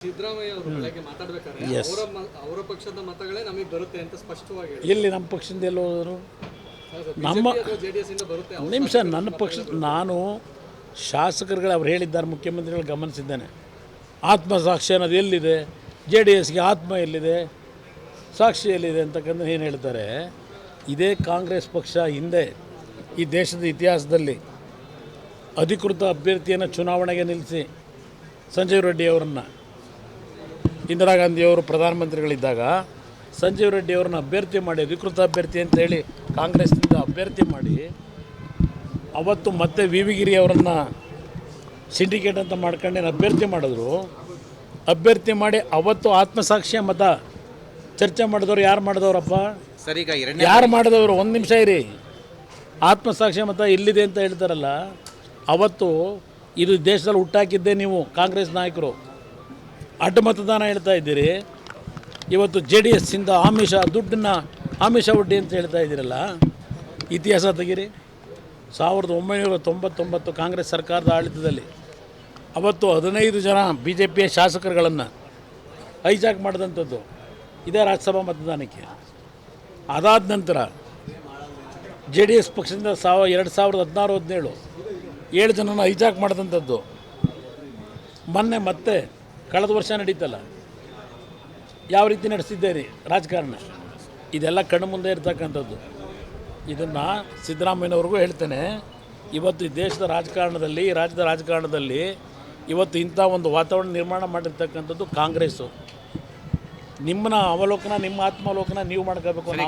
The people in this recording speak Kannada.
ಸಿದ್ದರಾಮಯ್ಯ ಅವರು ಬೆಳಗ್ಗೆ ಮಾತಾಡ್ಬೇಕಾದ್ರೆ Yes. ಅವರ ಮ- ಅವರ ಪಕ್ಷದ ಮತಗಳೇ ನಮಗೆ ಬರುತ್ತೆ ಅಂತ ಸ್ಪಷ್ಟವಾಗಿ ಹೇಳಿ ಎಲ್ಲಿ ನಮ್ಮ ಪಕ್ಷದಿಂದ ಎಲ್ಲಿ ಹೋದರು? ನಮ್ಮ ಇಂದ ಬರುತ್ತೆ ನಿಮಿಷ ನನ್ನ ಪಕ್ಷ ನಾನು ಶಾಸಕರುಗಳು ಅವ್ರು ಹೇಳಿದ್ದಾರೆ ಮುಖ್ಯಮಂತ್ರಿಗಳು ಗಮನಿಸಿದ್ದೇನೆ. ಆತ್ಮಸಾಕ್ಷಿ ಅನ್ನೋದು ಎಲ್ಲಿದೆ? ಜೆ ಡಿ ಎಸ್ಗೆ ಆತ್ಮ ಎಲ್ಲಿದೆ? ಸಾಕ್ಷಿ ಎಲ್ಲಿದೆ ಅಂತಕ್ಕಂಥ ಏನು ಹೇಳ್ತಾರೆ? ಇದೇ ಕಾಂಗ್ರೆಸ್ ಪಕ್ಷ ಹಿಂದೆ ಈ ದೇಶದ ಇತಿಹಾಸದಲ್ಲಿ ಅಧಿಕೃತ ಅಭ್ಯರ್ಥಿಯನ್ನು ಚುನಾವಣೆಗೆ ನಿಲ್ಲಿಸಿ ಸಂಜೀವ್ ರೆಡ್ಡಿ ಅವರನ್ನು ಇಂದಿರಾ ಗಾಂಧಿಯವರು ಪ್ರಧಾನಮಂತ್ರಿಗಳಿದ್ದಾಗ ಸಂಜೀವ್ ರೆಡ್ಡಿ ಅವ್ರನ್ನ ಅಭ್ಯರ್ಥಿ ಮಾಡಿ ಅಧಿಕೃತ ಅಭ್ಯರ್ಥಿ ಅಂತೇಳಿ ಕಾಂಗ್ರೆಸ್ನಿಂದ ಅಭ್ಯರ್ಥಿ ಮಾಡಿ ಅವತ್ತು ಮತ್ತೆ ವಿ ವಿ ಗಿರಿ ಅವರನ್ನು ಸಿಂಡಿಕೇಟ್ ಅಂತ ಮಾಡ್ಕೊಂಡೇನು ಅಭ್ಯರ್ಥಿ ಮಾಡಿದ್ರು. ಅಭ್ಯರ್ಥಿ ಮಾಡಿ ಅವತ್ತು ಆತ್ಮಸಾಕ್ಷಿಯ ಮತ ಚರ್ಚೆ ಮಾಡಿದವರು ಯಾರು ಮಾಡಿದವರಪ್ಪ? ಸರಿ ಯಾರು ಮಾಡಿದವರು? ಒಂದು ನಿಮಿಷ ಇರಿ. ಆತ್ಮಸಾಕ್ಷಿ ಮತ ಇಲ್ಲಿದೆ ಅಂತ ಹೇಳ್ತಾರಲ್ಲ ಅವತ್ತು ಇದು ದೇಶದಲ್ಲಿ ಹುಟ್ಟಾಕಿದ್ದೇ ನೀವು ಕಾಂಗ್ರೆಸ್ ನಾಯಕರು. ಅಡ್ಡ ಮತದಾನ ಹೇಳ್ತಾ ಇದ್ದೀರಿ. ಇವತ್ತು ಜೆ ಡಿ ಎಸ್ಸಿಂದ ಆಮಿಷ, ದುಡ್ಡನ್ನ ಆಮಿಷ ಒಡ್ಡಿ ಅಂತ ಹೇಳ್ತಾ ಇದ್ದೀರಲ್ಲ, ಇತಿಹಾಸ ತೆಗಿರಿ. ಸಾವಿರದ ಒಂಬೈನೂರ ತೊಂಬತ್ತೊಂಬತ್ತು ಕಾಂಗ್ರೆಸ್ ಸರ್ಕಾರದ ಆಡಳಿತದಲ್ಲಿ ಅವತ್ತು ಹದಿನೈದು ಜನ ಬಿ ಜೆ ಪಿಯ ಶಾಸಕರುಗಳನ್ನು ಹೈಜಾಕ್ ಮಾಡಿದಂಥದ್ದು ಇದೇ ರಾಜ್ಯಸಭಾ ಮತದಾನಕ್ಕೆ. ಅದಾದ ನಂತರ ಜೆ ಡಿ ಎಸ್ ಪಕ್ಷದಿಂದ ಸಾವ, ಎರಡು ಸಾವಿರದ ಹದಿನಾರು, ಹದಿನೇಳು, ಏಳು ಜನನ ಹೈಜಾಕ್ ಮಾಡಿದಂಥದ್ದು. ಮೊನ್ನೆ ಮತ್ತೆ ಕಳೆದ ವರ್ಷ ನಡೀತಲ್ಲ. ಯಾವ ರೀತಿ ನಡೆಸಿದ್ದೀರಿ ರಾಜಕಾರಣ? ಇದೆಲ್ಲ ಕಣ್ಣು ಮುಂದೆ ಇರ್ತಕ್ಕಂಥದ್ದು. ಇದನ್ನು ಸಿದ್ದರಾಮಯ್ಯನವ್ರಿಗೂ ಹೇಳ್ತೇನೆ. ಇವತ್ತು ಈ ದೇಶದ ರಾಜಕಾರಣದಲ್ಲಿ ರಾಜ್ಯದ ರಾಜಕಾರಣದಲ್ಲಿ ಇವತ್ತು ಇಂಥ ಒಂದು ವಾತಾವರಣ ನಿರ್ಮಾಣ ಮಾಡಿರ್ತಕ್ಕಂಥದ್ದು ಕಾಂಗ್ರೆಸ್ಸು. ನಿಮ್ಮನ್ನ ಅವಲೋಕನ, ನಿಮ್ಮ ಆತ್ಮಾವಲೋಕನ ನೀವು ಮಾಡ್ಕೋಬೇಕು